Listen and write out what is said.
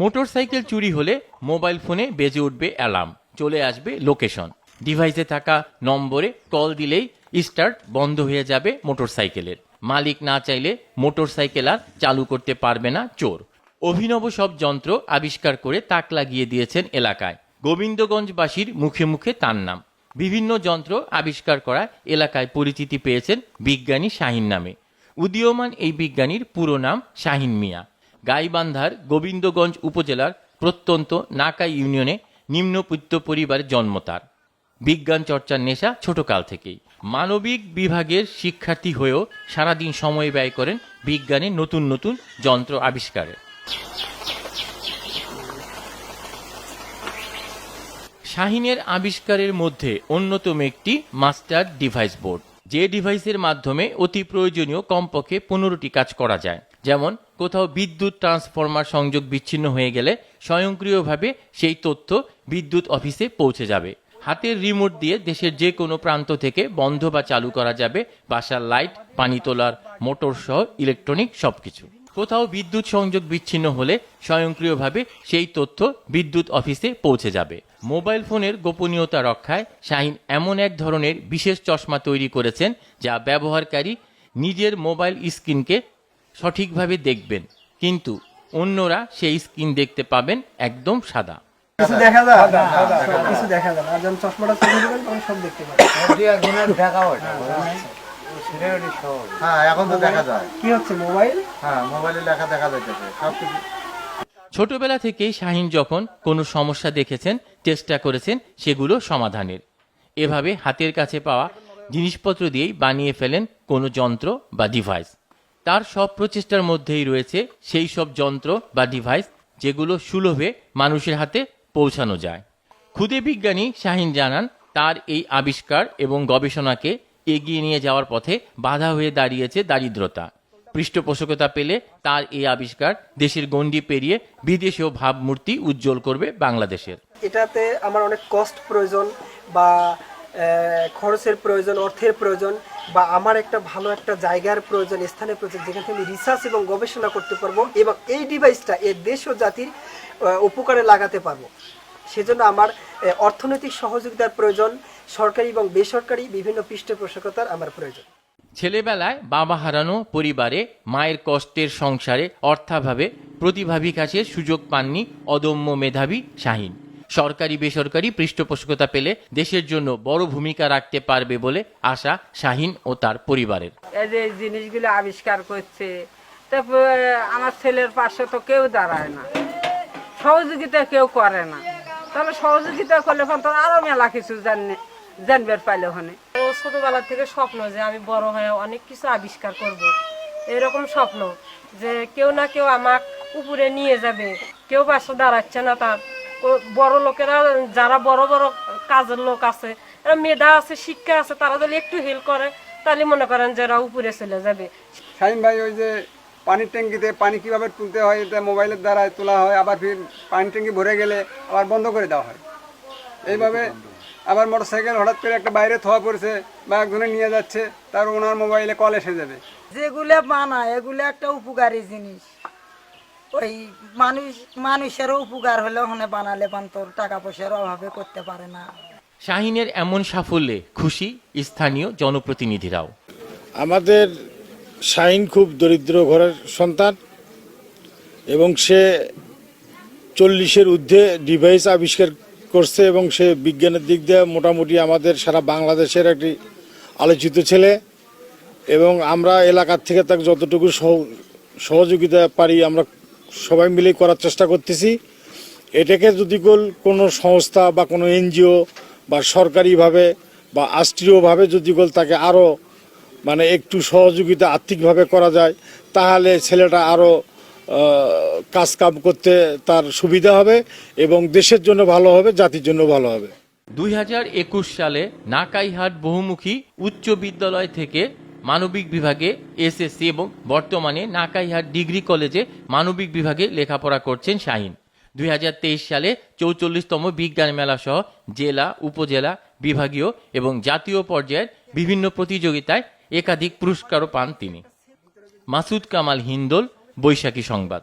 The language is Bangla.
মোটরসাইকেল চুরি হলে মোবাইল ফোনে বেজে উঠবে অ্যালার্ম। চলে আসবে লোকেশন। ডিভাইসে থাকা নম্বরে কল দিলেই স্টার্ট বন্ধ হয়ে যাবে মোটরসাইকেলের। মালিক না চাইলে মোটরসাইকেল আর চালু করতে পারবে না চোর। অভিনব সব যন্ত্র আবিষ্কার করে তাক লাগিয়ে দিয়েছেন এলাকায়। গোবিন্দগঞ্জবাসীর মুখে মুখে তার নাম। বিভিন্ন যন্ত্র আবিষ্কার করা এলাকায় পরিচিতি পেয়েছেন বিজ্ঞানী শাহিন নামে। উদীয়মান এই বিজ্ঞানীর পুরো নাম শাহিন মিয়া। গাইবান্ধার গোবিন্দগঞ্জ উপজেলার প্রত্যন্ত নাকা ইউনিয়নে নিম্নবিত্ত পরিবারের জন্ম তার। বিজ্ঞান চর্চার নেশা ছোটকাল থেকেই। মানবিক বিভাগের শিক্ষার্থী হয়েও সারাদিন সময় ব্যয় করেন বিজ্ঞানের নতুন নতুন যন্ত্র আবিষ্কারে। শাহিনের আবিষ্কারের মধ্যে অন্যতম একটি মাস্টার ডিভাইস বোর্ড। যে ডিভাইসের মাধ্যমে অতি প্রয়োজনীয় কমপক্ষে পনেরোটি কাজ করা যায়। যেমন, কোথাও বিদ্যুৎ ট্রান্সফরমার সংযোগ বিচ্ছিন্ন হয়ে গেলে স্বয়ংক্রিয়ভাবে সেই তথ্য বিদ্যুৎ অফিসে পৌঁছে যাবে। হাতের রিমোট দিয়ে দেশের যে কোনো প্রান্ত থেকে বন্ধ বা চালু করা যাবে বাসার লাইট পানি তোলার মোটর সহ ইলেকট্রনিক সবকিছু। কোথাও বিদ্যুৎ সংযোগ বিচ্ছিন্ন হলে স্বয়ংক্রিয়ভাবে সেই তথ্য বিদ্যুৎ অফিসে পৌঁছে যাবে। মোবাইল ফোনের গোপনীয়তা রক্ষায় শাহিন এমন এক ধরনের বিশেষ চশমা তৈরি করেছেন যা ব্যবহারকারী নিজের মোবাইল স্ক্রিনকে সঠিকভাবে দেখবেন। কিন্তু অন্যরা সেই স্ক্রিন দেখতে পাবেন একদম সাদা। কিছু দেখা যায় কিছু দেখা যায় আর যখন চশমাটা চলে যাবেন তখন সব দেখতে পাবেন। হ্যাঁ এখন তো দেখা যায়। কি হচ্ছে মোবাইল? হ্যাঁ মোবাইলে লেখা দেখা যাইতেছে সব কিছু। ছোটবেলা থেকেই শাহিন যখন কোনো সমস্যা দেখেছেন চেষ্টা করেছেন সেগুলো সমাধানের। এভাবে হাতের কাছে পাওয়া জিনিসপত্র দিয়েই বানিয়ে ফেলেন কোনো যন্ত্র বা ডিভাইস তার সব প্রচেষ্টার মধ্যেই রয়েছে সেই সব যন্ত্র বা ডিভাইস যেগুলো সুলভে মানুষের হাতে পৌঁছানো যায়। ক্ষুদে বিজ্ঞানী শাহিন জানান, তার এই আবিষ্কার এবং গবেষণাকে এগিয়ে নিয়ে যাওয়ার পথে বাধা হয়ে দাঁড়িয়েছে দারিদ্রতা। পৃষ্ঠপোষকতা পেলে তার এই আবিষ্কার দেশের গণ্ডি পেরিয়ে বিদেশেও ভাবমূর্তি উজ্জ্বল করবে বাংলাদেশের। এটাতে আমার অনেক কষ্ট প্রয়োজন বা খরচের প্রয়োজন, অর্থের প্রয়োজন। বা আমার একটা ভালো একটা জায়গার প্রয়োজন, স্থানের প্রয়োজন, যেখান আমি রিসার্চ এবং গবেষণা করতে পারব এবং এই ডিভাইসটা এর দেশ ও জাতির উপকারে লাগাতে পারব। সেজন্য আমার অর্থনৈতিক সহযোগিতার প্রয়োজন, সরকারি এবং বেসরকারি বিভিন্ন পৃষ্ঠপোষকতার আমার প্রয়োজন। ছেলেবেলায় বাবা হারানো পরিবারে মায়ের কষ্টের সংসারে অর্থাভাবে প্রতিভা বিকাশের সুযোগ পাননি অদম্য মেধাবী শাহিন। সরকারি বেসরকারি পৃষ্ঠপোষকতা পেলে দেশের জন্য বড় ভূমিকা রাখতে পারবে বলে আশা শাহিন ও তার পরিবারের। এই যে জিনিসগুলো আবিষ্কার করছে তারপর আমার ছেলের পাশে তো কেউ দাঁড়ায় না। সহযোগিতা কেউ করে না। তাহলে সহযোগিতা করলে তো আরও মেলা কিছু জাননে জানবার পাইলে ওখানে ও ছোটবেলা থেকে স্বপ্ন যে আমি বড় হয়ে অনেক কিছু আবিষ্কার করব। এরকম স্বপ্ন যে কেউ না কেউ আমাক উপরে নিয়ে যাবে কেউ পাশে দাঁড়াচ্ছে না তার। বড় লোকেরা যারা বড় বড় কাজের লোক আছে এরা মেধা আছে শিক্ষা আছে তারা যদি একটু হেল্প করে তাহলে মনে করেন যে এরা উপরে চলে যাবে। শাহিন ভাই ওই যে পানির ট্যাঙ্কিতে পানি কীভাবে তুলতে হয় এটা মোবাইলের দ্বারা তোলা হয় আবার ফির পানির ট্যাঙ্কি ভরে গেলে আবার বন্ধ করে দেওয়া হয়। এইভাবে আবার মোটর সাইকেল হঠাৎ করে একটা বাইরে থোয়া পড়ছে বা একজনে নিয়ে যাচ্ছে তার ওনার মোবাইলে কল এসে যাবে। যেগুলো বানায় এগুলো একটা উপকারী জিনিস। ওই মানুষ মানুষেরও উপকার হলে ওখানে বানালে পান্তর টাকা পয়সার অভাবে করতে পারে না। শাহিনের এমন সাফল্যে খুশি স্থানীয় জনপ্রতিনিধিরাও। আমাদের শাহিন খুব দরিদ্র ঘরের সন্তান এবং সে চল্লিশের ঊর্ধ্বে ডিভাইস আবিষ্কার করছে এবং সে বিজ্ঞানের দিক দিয়ে মোটামুটি আমাদের সারা বাংলাদেশের একটি আলোচিত ছেলে এবং আমরা এলাকার থেকে তাকে যতটুকু সহ- সহযোগিতা পারি আমরা সবাই মিলে করার চেষ্টা করতেছি। এটাকে যদি কোনো সংস্থা বা কোনো এনজিও বা সরকারিভাবে বা রাষ্ট্রীয়ভাবে যদি কোল তাকে আরও মানে একটু সহযোগিতা আর্থিকভাবে করা যায়, তাহলে ছেলেটা আরও কাজ কাম করতে তার সুবিধা হবে এবং দেশের জন্য ভালো হবে, জাতির জন্য ভালো হবে। দুই হাজার একুশ সালে নাকাইহাট বহুমুখী উচ্চ বিদ্যালয় থেকে মানবিক বিভাগে এসএসসি এবং বর্তমানে নাকাইহাট ডিগ্রি কলেজে মানবিক বিভাগে লেখাপড়া করছেন শাহিন। দুই হাজার তেইশ সালে চৌচল্লিশতম বিজ্ঞান মেলা সহ জেলা, উপজেলা, বিভাগীয় এবং জাতীয় পর্যায়ের বিভিন্ন প্রতিযোগিতায় একাধিক পুরস্কারও পান তিনি। মাসুদ কামাল হিন্দোল, বৈশাখী সংবাদ।